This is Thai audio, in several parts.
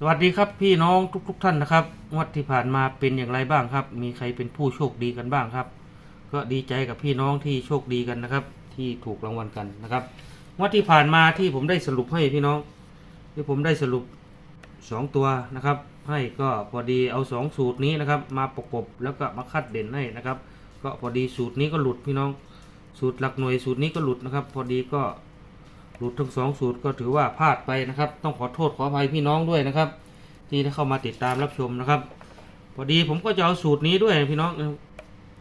สวัสดีครับพี่น้องทุกๆทท่านนะครับงวดที่ผ่านมาเป็นอย่างไรบ้างครับ มีใครเป็นผู้โชคดีกันบ้างครับ ก็ดีใจกับพี่น้องที่โชคดีกันนะครับ ที่ถูกรางวัลกันนะครับงวดที่ผ่านมาที่ผมได้สรุปให้พี่น้องที่ผมได้สรุปสองตัวนะครับ ให้ก็พอดีเอาสองสูตรนี้นะครับ มาประกบแล้วก็มาคัดเด่นให้นะครับ ก็พอดีสูตรนี้ก็หลุดพี่น้อง สูตรหลักหน่วยสูตรนี้ก็หลุดนะครับ พอดีก็ หลุดทั้งสองสูตรก็ถือว่าพลาดไปนะครับ ต้องขอโทษขออภัยพี่น้องด้วยนะครับ ที่ได้เข้ามาติดตามรับชมนะครับ พอดีผมก็จะเอาสูตรนี้ด้วยพี่น้อง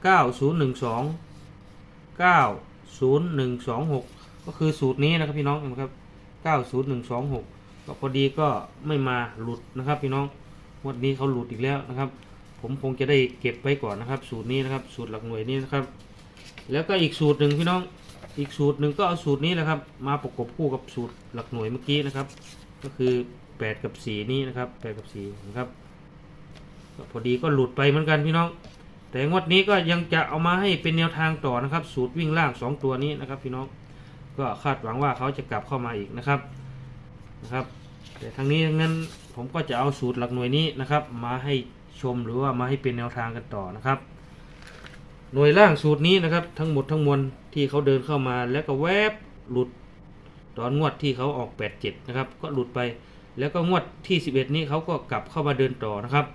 9012 90126 ก็คือสูตรนี้นะครับพี่น้องนะครับ 90126ก็พอดีก็ไม่มาหลุดนะครับ พี่น้องวันนี้เขาหลุดอีกแล้วนะครับ ผมคงจะได้เก็บไว้ก่อนนะครับ สูตรนี้นะครับ สูตรหลักหน่วยนี้นะครับ แล้วก็อีกสูตรหนึ่งพี่น้อง อีกสูตรหนึ่งก็เอาสูตรนี้แหละครับ มาประกบคู่กับสูตรหลักหน่วยเมื่อกี้นะครับ ก็คือ 8 กับ 4 นี้นะครับ 8 กับ4นะครับก็พอดีก็หลุดไปเหมือนกันพี่น้อง แต่งวดนี้ก็ยังจะเอามาให้เป็นแนวทางต่อนะครับ สูตรวิ่งล่าง 2 ตัวนี้นะครับ พี่น้องก็คาดหวังว่าเขาจะกลับเข้ามาอีกนะครับนะครับ แต่ทั้งนี้ทั้งนั้นผมก็จะเอาสูตรหลักหน่วยนี้นะครับ มาให้ชมหรือว่ามาให้เป็นแนวทางกันต่อนะครับ หน่วยล่างสูตรนี้นะครับ ทั้งหมดทั้งมวลที่เขาเดินเข้ามาแล้วก็แวบหลุดตอนงวดที่เขาออก 87 นะครับ ก็หลุดไป แล้วก็งวดที่ 11 นี้เขาก็กลับเข้ามาเดินต่อนะครับ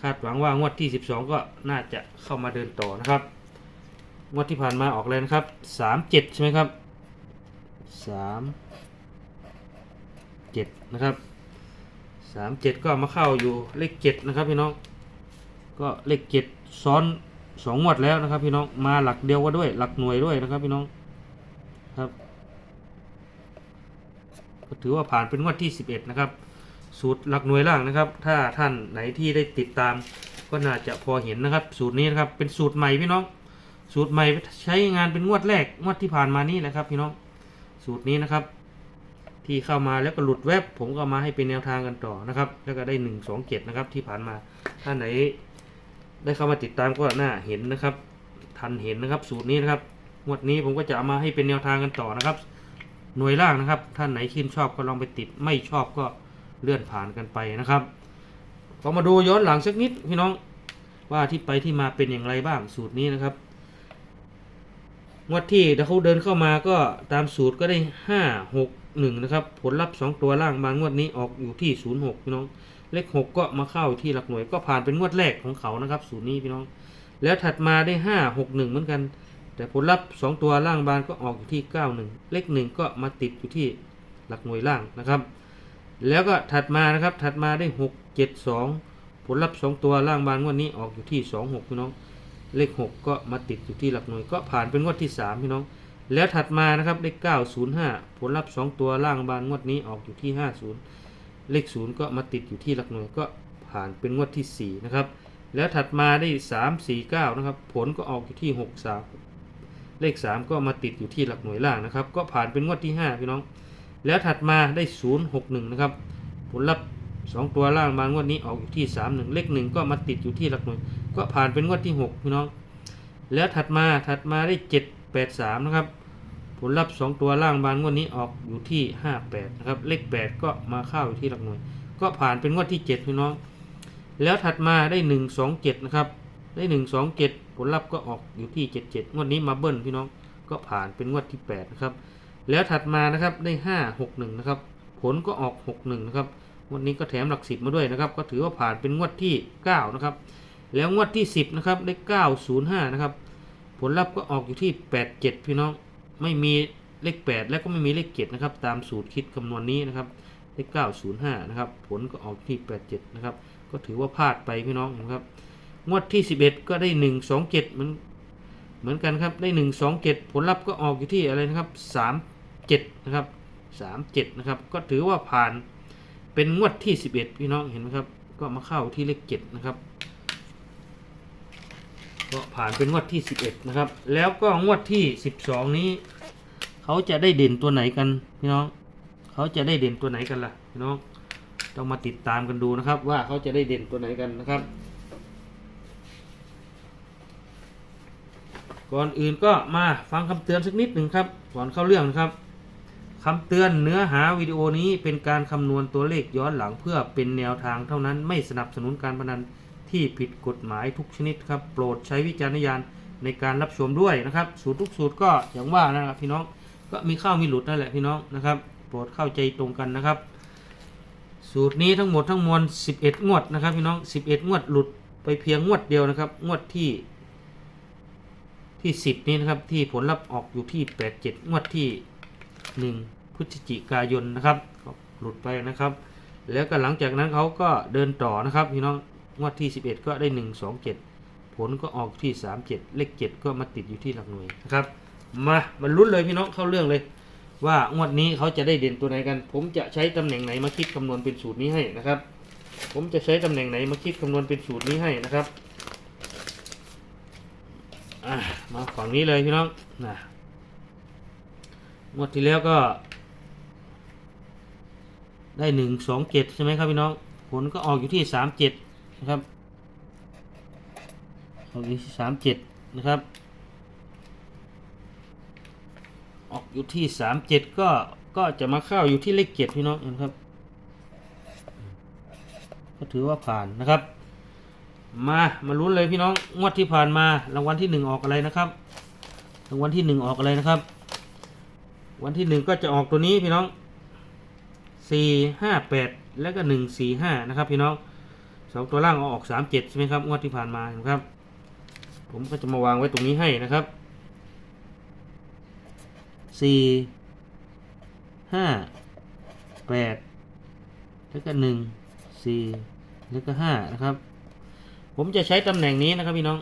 คาดหวังว่างวดที่ 12 ก็น่าจะเข้ามาเดินต่อนะครับ งวดที่ผ่านมาออกเลยนะครับ 37 ใช่ไหมครับ 3 7 นะครับ 37 ก็มาเข้าอยู่เลข 7 นะครับพี่น้อง ก็เลข 7 ซ้อน 2งวดแล้วนะครับ พี่น้องมาหลักเดียวก็ด้วย หลักหน่วยด้วยนะครับ พี่น้องครับก็ถือว่าผ่านเป็นงวดที่ 11 นะครับ สูตรหลักหน่วยล่างนะครับ ถ้าท่านไหนที่ได้ติดตาม ก็น่าจะพอเห็นนะครับ สูตรนี้นะครับ เป็นสูตรใหม่พี่น้อง สูตรใหม่ใช้งานเป็นงวดแรกงวดที่ผ่านมานี่แหละครับ พี่น้อง สูตรนี้นะครับ ที่เข้ามาแล้วก็หลุดแวบผมก็มาให้เป็นแนวทางกันต่อนะครับ แล้วก็ได้หนึ่งสองเจ็ดนะครับ ที่ผ่านมาท่านไหน ได้เข้ามาติดตามก็น่าเห็นนะครับ ทันเห็นนะครับ สูตรนี้นะครับงวดนี้ผมก็จะเอามาให้เป็นแนวทางกันต่อนะครับ หน่วยล่างนะครับ ท่านไหนชื่นชอบก็ลองไปติดไม่ชอบก็เลื่อนผ่านกันไปนะครับก็มาดูย้อนหลังสักนิดพี่น้องว่าที่ไปที่มาเป็นอย่างไรบ้างสูตรนี้นะครับงวดที่เขาเดินเข้ามาก็ตามสูตรก็ได้ห้าหกหนึ่งนะครับ ผลลัพธ์สองตัวล่างมางวดนี้ออกอยู่ที่ศูนย์หกพี่น้อง เลขหกก็มาเข้าที่หลักหน่วยก็ผ่านเป็นงวดแรกของเขานะครับสูตรนี้พี่น้อง แล้วถัดมาได้ห้าหกหนึ่งเหมือนกัน แต่ผลลัพธ์สองตัวล่างบานก็ออกอยู่ที่เก้าหนึ่งเลขหนึ่งก็มาติดอยู่ที่หลักหน่วยล่างนะครับ แล้วก็ถัดมานะครับถัดมาได้หกเจ็ดสองผลลัพธ์สองตัวล่างบานงวดนี้ออกอยู่ที่สองหกพี่น้อง เลขหกก็มาติดอยู่ที่หลักหน่วยก็ผ่านเป็นงวดที่สามพี่น้องแล้วถัดมานะครับเลขเก้าศูนย์ห้าผลลัพธ์สองตัวล่างบานงวดนี้ออกอยู่ที่ห้าศูนย์ เลขศูนย์ก็มาติดอยู่ที่หลักหน่วยก็ผ่านเป็นงวดที่สี่นะครับ แล้วถัดมาได้สามสี่เก้านะครับ ผลก็ออกอยู่ที่หกสามเลขสามก็มาติดอยู่ที่หลักหน่วยล่างนะครับ ก็ผ่านเป็นงวดที่ห้าพี่น้อง แล้วถัดมาได้ศูนย์หกหนึ่งนะครับ ผลลัพธ์สองตัวล่างบางงวดนี้ออกอยู่ที่สามหนึ่งเลขหนึ่งก็มาติดอยู่ที่หลักหน่วย ก็ผ่านเป็นงวดที่หกพี่น้อง แล้วถัดมาถัดมาได้เจ็ดแปดสามนะครับ ผลลัพธ์สองตัวล่างบางงวดนี้ออกอยู่ที่ห้าแปดนะครับ เลขแปดก็มาเข้าอยู่ที่หลักหน่วย ก็ผ่านเป็นงวดที่เจ็ดพี่น้อง แล้วถัดมาได้หนึ่งสองเจ็ดนะครับ ได้หนึ่งสองเจ็ดผลลัพธ์ก็ออกอยู่ที่เจ็ดเจ็ดงวดนี้มาเบิ้ลพี่น้อง ก็ผ่านเป็นงวดที่แปดนะครับ แล้วถัดมานะครับได้ห้าหกหนึ่งนะครับ ผลก็ออกหกหนึ่งนะครับ งวดนี้ก็แถมหลักสิบมาด้วยนะครับ ก็ถือว่าผ่านเป็นงวดที่เก้านะครับ แล้วงวดที่สิบนะครับ ได้เก้าศูนย์ห้านะครับ ผลลัพธ์ก็ออกอยู่ที่แปดเจ็ดพี่น้อง ไม่มีเลขแปดแล้วก็ไม่มีเลขเจ็ดนะครับ ตามสูตรคิดคำนวณนี้นะครับเก้าศูนย์ห้านะครับ ผลก็ออกที่แปดเจ็ดนะครับ ก็ถือว่าพลาดไปพี่น้องนะครับ งวดที่สิบเอ็ดก็ได้หนึ่งสองเจ็ดเหมือนเหมือนกันครับ ได้หนึ่งสองเจ็ดผลลัพธ์ก็ออกอยู่ที่อะไรนะครับสามเจ็ดนะครับสามเจ็ดนะครับ ก็ถือว่าผ่านเป็นงวดที่สิบเอ็ดพี่น้องเห็นไหมครับ ก็มาเข้าที่เลขเจ็ดนะครับ ก็ผ่านเป็นงวดที่สิบเอ็ดนะครับ แล้วก็งวดที่สิบสองนี้ เขาจะได้เด่นตัวไหนกันพี่น้อง เขาจะได้เด่นตัวไหนกันล่ะพี่น้องต้องมาติดตามกันดูนะครับ ว่าเขาจะได้เด่นตัวไหนกันนะครับ ก่อนอื่นก็มาฟังคำเตือนสักนิดหนึ่งครับก่อนเข้าเรื่องนะครับคำเตือนเนื้อหาวิดีโอนี้เป็นการคำนวณตัวเลขย้อนหลังเพื่อเป็นแนวทางเท่านั้นไม่สนับสนุนการพนัน ที่ผิดกฎหมายทุกชนิดครับ โปรดใช้วิจารณญาณในการรับชมด้วยนะครับ สูตรทุกสูตรก็อย่างว่านะครับพี่น้องก็มีเข้ามีหลุดนั่นแหละพี่น้องนะครับ โปรดเข้าใจตรงกันนะครับ สูตรนี้ทั้งหมดทั้งมวล 11 งวดนะครับพี่น้อง 11 งวดหลุดไปเพียงงวดเดียวนะครับ งวดที่ที่ 10 นี้นะครับ ที่ผลลัพธ์ออกอยู่ที่ 87 งวดที่ 1 พฤศจิกายนนะครับก็หลุดไปนะครับ แล้วก็หลังจากนั้นเขาก็เดินต่อนะครับพี่น้อง งวดที่ 11 ก็ได้ 1 2 7 ผลก็ออกที่ 3 7 เลข 7 ก็มาติดอยู่ที่หลักหน่วยนะครับ มามาลุ้นเลยพี่น้องเข้าเรื่องเลย ว่างวดนี้เขาจะได้เด่นตัวไหนกัน ผมจะใช้ตำแหน่งไหนมาคิดคำนวณเป็นสูตรนี้ให้นะครับ ผมจะใช้ตำแหน่งไหนมาคิดคำนวณเป็นสูตรนี้ให้นะครับมาฝั่งนี้เลยพี่น้องนะงวดที่แล้วก็ ได้หนึ่งสองเจ็ดใช่ไหมครับพี่น้อง ผลก็ออกอยู่ที่สามเจ็ด นะครับออกอยู่ที่สามเจ็ดนะครับ ออกอยู่ที่สามเจ็ดก็ก็จะมาเข้าอยู่ที่เลขเจ็ดพี่น้องนะครับ ก็ถือว่าผ่านนะครับ มามาลุ้นเลยพี่น้องงวดที่ผ่านมารางวัลที่หนึ่งออกอะไรนะครับรางวัลที่หนึ่งออกอะไรนะครับ วันที่หนึ่งก็จะออกตัวนี้พี่น้องสี่ห้าแปดแล้วก็หนึ่งสี่ห้านะครับพี่น้อง สองตัวล่างเอาออกสามเจ็ดใช่ไหมครับงวดที่ผ่านมานะครับ ผมก็จะมาวางไว้ตรงนี้ให้นะครับสี่ห้าแปดแล้วก็หนึ่งสี่แล้วก็ห้านะครับ ผมจะใช้ตำแหน่งนี้นะครับพี่น้อง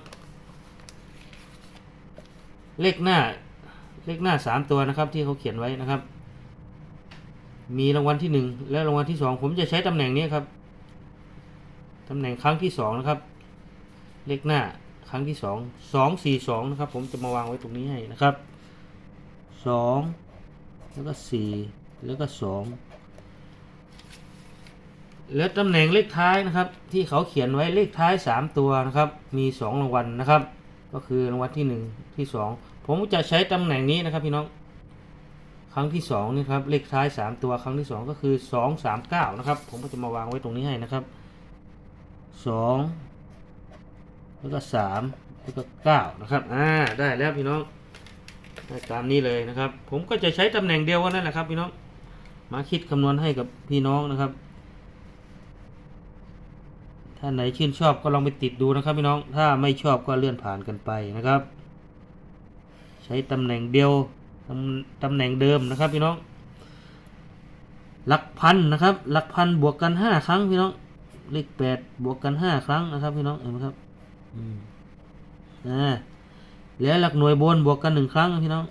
เลขหน้าเลขหน้าสามตัวนะครับ ที่เขาเขียนไว้นะครับ มีรางวัลที่หนึ่งและรางวัลที่สองผมจะใช้ตำแหน่งนี้ครับ ตำแหน่งครั้งที่สองนะครับ เลขหน้าครั้งที่สองสองสี่สองนะครับ ผมจะมาวางไว้ตรงนี้ให้นะครับสองแล้วก็สี่แล้วก็สองแล้วตำแหน่งเลขท้ายนะครับ ที่เขาเขียนไว้เลขท้ายสามตัวนะครับ มีสองรางวัลนะครับ ก็คือรางวัลที่หนึ่งที่สองผมจะใช้ตำแหน่งนี้นะครับพี่น้อง ครั้งที่สองนี่ครับเลขท้ายสามตัวครั้งที่สองก็คือสองสามเก้านะครับ ผมก็จะมาวางไว้ตรงนี้ให้นะครับ สองแล้วก็สามแล้วก็เก้านะครับ อ่า ได้แล้วพี่น้องได้ตามนี้เลยนะครับ ผมก็จะใช้ตำแหน่งเดียวกันนั่นแหละครับพี่น้อง มาคิดคำนวณให้กับพี่น้องนะครับ ถ้าไหนชื่นชอบก็ลองไปติดดูนะครับพี่น้อง ถ้าไม่ชอบก็เลื่อนผ่านกันไปนะครับ ใช้ตำแหน่งเดียวตำตำแหน่งเดิมนะครับพี่น้องหลักพันนะครับหลักพันบวกกันห้าครั้งพี่น้อง เลขแปดบวกกันห้าครั้งนะครับพี่น้องเห็นไหมครับอืมอ่าแล้วหลักหน่วยบนบวกกันหนึ่งครั้งพี่น้อง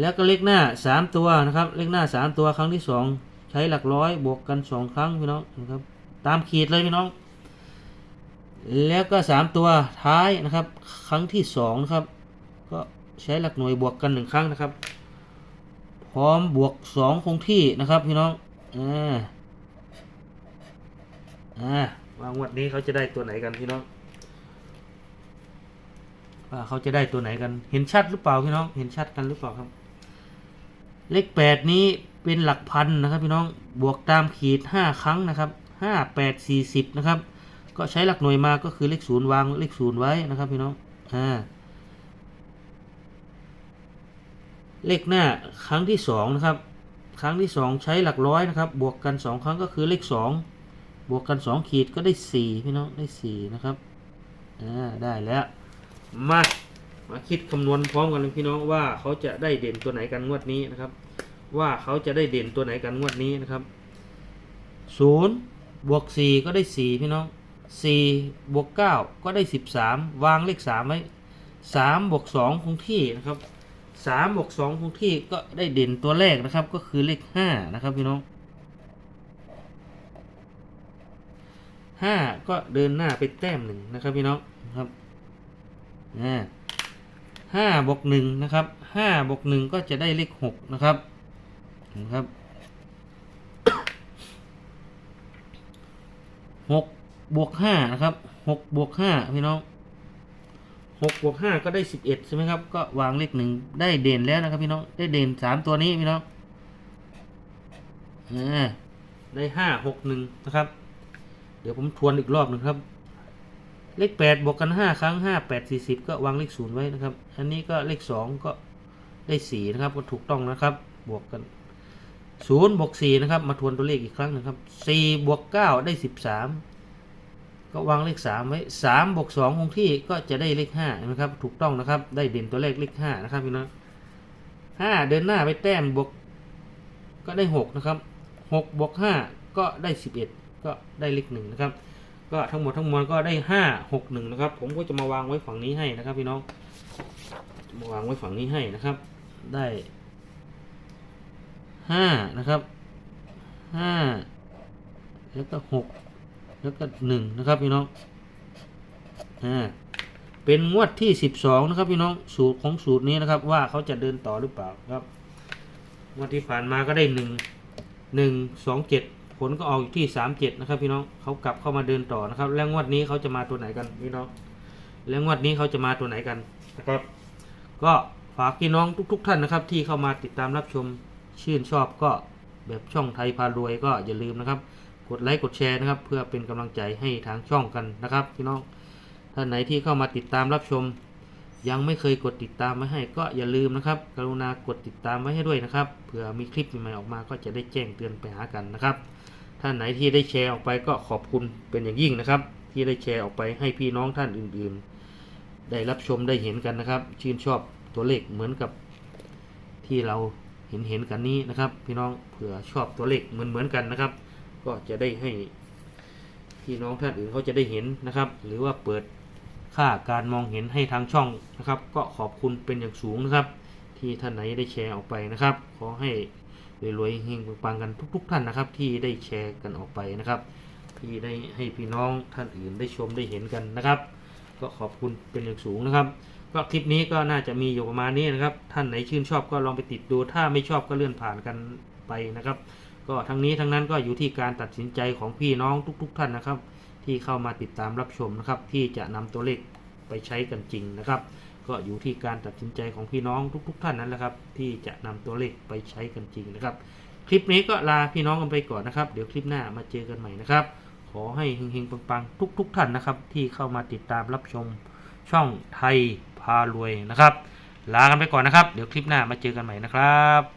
แล้วก็เลขหน้าสามตัวนะครับ เลขหน้าสามตัวครั้งที่สองใช้หลักร้อยบวกกันสองครั้งพี่น้องนะครับ ตามขีดเลยพี่น้อง แล้วก็สามตัวท้ายนะครับ ครั้งที่สองนะครับ ก็ใช้หลักหน่วยบวกกันหนึ่งครั้งนะครับ พร้อมบวกสองคงที่นะครับพี่น้องอ่า อ่าวางวดนี้เขาจะได้ตัวไหนกันพี่น้องว่าเขาจะได้ตัวไหนกัน เห็นชัดหรือเปล่าพี่น้อง เห็นชัดกันหรือเปล่าครับ เลขแปดนี้เป็นหลักพันนะครับ พี่น้อง บวกตามขีดห้าครั้งนะครับห้าแปดสี่สิบนะครับ ก็ใช้หลักหน่วยมาก็คือเลขศูนย์วางเลขศูนย์ไว้นะครับพี่น้อง อ่า เลขหน้าครั้งที่สองนะครับ ครั้งที่สองใช้หลักร้อยนะครับ บวกกันสองครั้งก็คือเลขสอง บวกกันสองขีดก็ได้สี่พี่น้องได้สี่นะครับ อ่า ได้แล้ว มา มาคิดคำนวณพร้อมกันเลยพี่น้องว่าเขาจะได้เด่นตัวไหนกันงวดนี้นะครับ ว่าเขาจะได้เด่นตัวไหนกันงวดนี้นะครับศูนย์บวกสี่ก็ได้สี่พี่น้องสี่บวกเก้าก็ได้สิบสามวางเลขสามไว้สามบวกสองคงที่นะครับสามบวกสองคงที่ก็ได้เด่นตัวแรกนะครับ ก็คือเลขห้านะครับพี่น้อง ห้าก็เดินหน้าไปแต้มหนึ่งนะครับพี่น้องครับห้าบวกหนึ่งนะครับห้าบวกหนึ่งก็จะได้เลขหกนะครับนะครับหกบวกห้านะครับหกบวกห้าพี่น้องหกบวกห้าก็ได้สิบเอ็ดใช่ไหมครับ ก็วางเลขหนึ่งได้เด่นแล้วนะครับพี่น้อง ได้เด่นสามตัวนี้พี่น้องอได้ห้าหกหนึ่งนะครับ เดี๋ยวผมทวนอีกรอบหนึ่งครับ เลขแปดบวกกันห้าครั้งห้าแปดสี่สิบก็วางเลขศูนย์ไว้นะครับ อันนี้ก็เลขสองก็ได้สี่นะครับ ก็ถูกต้องนะครับ บวกกันศูนย์บวกสี่นะครับ มาทวนตัวเลขอีกครั้งหนะครับสี่บวกเก้าได้สิบสามก็วางเลขสามไว้สามบวกสองคงที่ก็จะได้เลขห้านะครับ ถูกต้องนะครับ ได้เด่นตัวเลขเลขห้านะครับพี่น้องห้าเดินหน้าไปแต้มบวกก็ได้หกนะครับหกบวกห้าก็ได้สิบเอ็ด ก็ได้เลขหนึ่งนะครับ ก็ทั้งหมดทั้งมวลก็ได้ห้าหกหนึ่งนะครับ ผมก็จะมาวางไว้ฝั่งนี้ให้นะครับ พี่น้องมาวางไว้ฝั่งนี้ให้นะครับ ได้ห้านะครับห้าแล้วก็หกแล้วก็หนึ่งนะครับพี่น้องอ่าเป็นงวดที่สิบสองนะครับพี่น้องสูตรของสูตรนี้นะครับ ว่าเขาจะเดินต่อหรือเปล่าครับงวดที่ผ่านมาก็ได้หนึ่งหนึ่งสองเจ็ด ผลก็ออกอยู่ที่สามเจ็ดนะครับ พี่น้องเขากลับเข้ามาเดินต่อนะครับ แล้วงวดนี้เขาจะมาตัวไหนกันพี่น้อง แล้วงวดนี้เขาจะมาตัวไหนกันนะครับ ก็ฝากพี่น้องทุก ๆ ท่านนะครับ ที่เข้ามาติดตามรับชมชื่นชอบก็แบบช่องไทยพารวยก็อย่าลืมนะครับ กดไลค์กดแชร์นะครับ เพื่อเป็นกำลังใจให้ทางช่องกันนะครับ พี่น้องท่านไหนที่เข้ามาติดตามรับชม ยังไม่เคยกดติดตามไว้ให้ก็อย่าลืมนะครับ กรุณากดติดตามไว้ให้ด้วยนะครับเผื่อมีคลิปใหม่ๆออกมาก็จะได้แจ้งเตือนไปหากันนะครับ ท่านไหนที่ได้แชร์ออกไปก็ขอบคุณเป็นอย่างยิ่งนะครับ ที่ได้แชร์ออกไปให้พี่น้องท่านอื่นๆ ได้รับชมได้เห็นกันนะครับ ชื่นชอบตัวเลขเหมือนกับที่เราเห็นเห็นกันนี้นะครับ พี่น้องเผื่อชอบตัวเลขเหมือนเหมือนๆกันนะครับ ก็จะได้ให้พี่น้องท่านอื่นเขาจะได้เห็นนะครับ หรือว่าเปิดค่าการมองเห็นให้ทางช่องนะครับ ก็ขอบคุณเป็นอย่างสูงนะครับ ที่ท่านไหนได้แชร์ออกไปนะครับ ขอให้ รวยๆเฮงปังกันทุก ๆ ท่านนะครับ ที่ได้แชร์กันออกไปนะครับ ที่ได้ให้พี่น้องท่านอื่นได้ชมได้เห็นกันนะครับ ก็ขอบคุณเป็นอย่างสูงนะครับก็คลิปนี้ก็น่าจะมีอยู่ประมาณนี้นะครับ ท่านไหนชื่นชอบก็ลองไปติดดู ถ้าไม่ชอบก็เลื่อนผ่านกันไปนะครับ ก็ทั้งนี้ทั้งนั้นก็อยู่ที่การตัดสินใจของพี่น้องทุก ๆ ท่านนะครับ ที่เข้ามาติดตามรับชมนะครับ ที่จะนำตัวเลขไปใช้กันจริงนะครับ ก็อยู่ที่การตัดสินใจของพี่น้องทุกๆท่านนั้นแหละครับ ที่จะนำตัวเลขไปใช้กันจริงนะครับ คลิปนี้ก็ลาพี่น้องกันไปก่อนนะครับ เดี๋ยวคลิปหน้ามาเจอกันใหม่นะครับ ขอให้เฮงๆปังๆ ทุกๆท่านนะครับ ที่เข้ามาติดตามรับชมช่องไทยพารวยนะครับ ลากันไปก่อนนะครับ เดี๋ยวคลิปหน้ามาเจอกันใหม่นะครับ